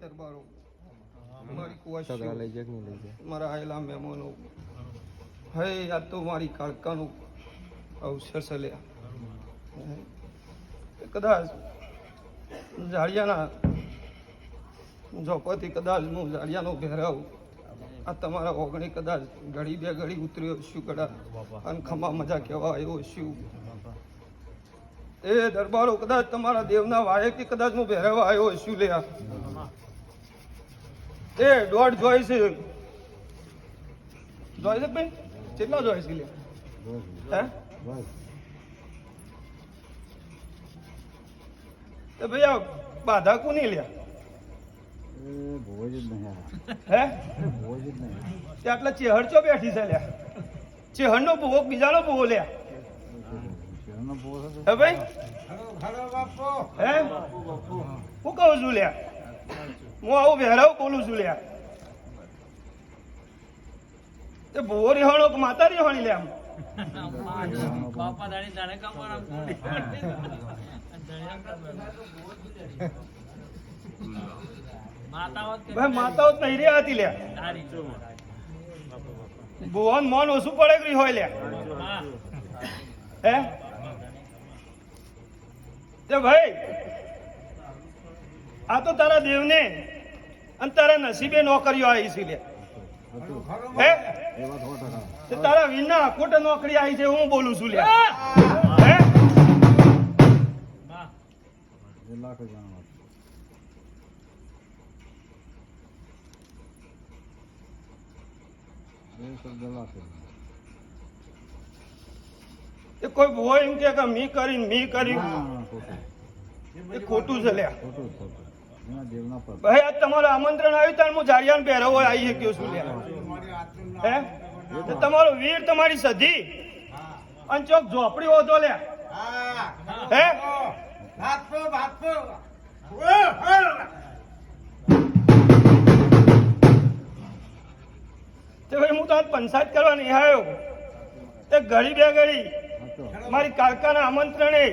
દરબારો મારી સગડા લઈ જાય નહીં લઈ જાય મારા આયેલા મહેમાનો. હે આ તો મારી કાળકાનું અવસર છે કદાચ ઝાડિયાના ઝોપથી કદાચ હું જાળિયાનો ઘેરાવ આ તમારા ઓગણી કદાચ ઘડી બે ઘડી ઉતર્યો શું કદાચ અને ખમા મજા કહેવા આવ્યો શું? એ દરબારો કદાચ તમારા દેવના વાયકથી કદાચ હું ભેરવા આવ્યો શું લ્યા. એ દોઢ જોઈ છે. જોઈ છે ભાઈ? કેટલા જોઈ છે લ્યા? હે? તો ભાઈ આ બાધા કોની લ્યા હે? તે આટલા ચેહર ચો બેઠી છે લ્યા? ચેહર નો ભોગ બીજાનો ભોગ લ્યા. હે ભાઈ? હે? હું કહું છું લ્યા. હું આવું વહેરાવ બોલું છું લ્યા. તે ભૂવો રિહાણો કે માતા રિહાણી લે બાપા દાડી જાણે કમારા માતાઓ ભાઈ માતાઓ જ નહીં રહ્યા હતી લ્યા. ભુવન મોન ઓછું પડે ગઈ હોય લ્યા? હે? ભાઈ, આ તો તારા દેવને અને તારા નસીબે નોકરીઓ આવી છે લે. તારા વિના ખોટ નોકરી આવી છે, હું બોલું છું લે. હે? એ કોઈ હોય એમ કે મી કરીને મી કરી એ ખોટું છે લ્યા. ભાઈ આ તમારું આમંત્રણ આવ્યું ત્યારે હું જાડિયાને પહેરવો આવી શક્યો છું લ્યા. હે? તો તમારો વીર તમારી સધી. અને ચોક ઝોપડી હોતો લ્યા. હે? તે ભાઈ હું તો આજ પંચાયત કરવા નહીં આવ્યો તે ઘડી બે ઘડી મારી કાકાના આમંત્રણે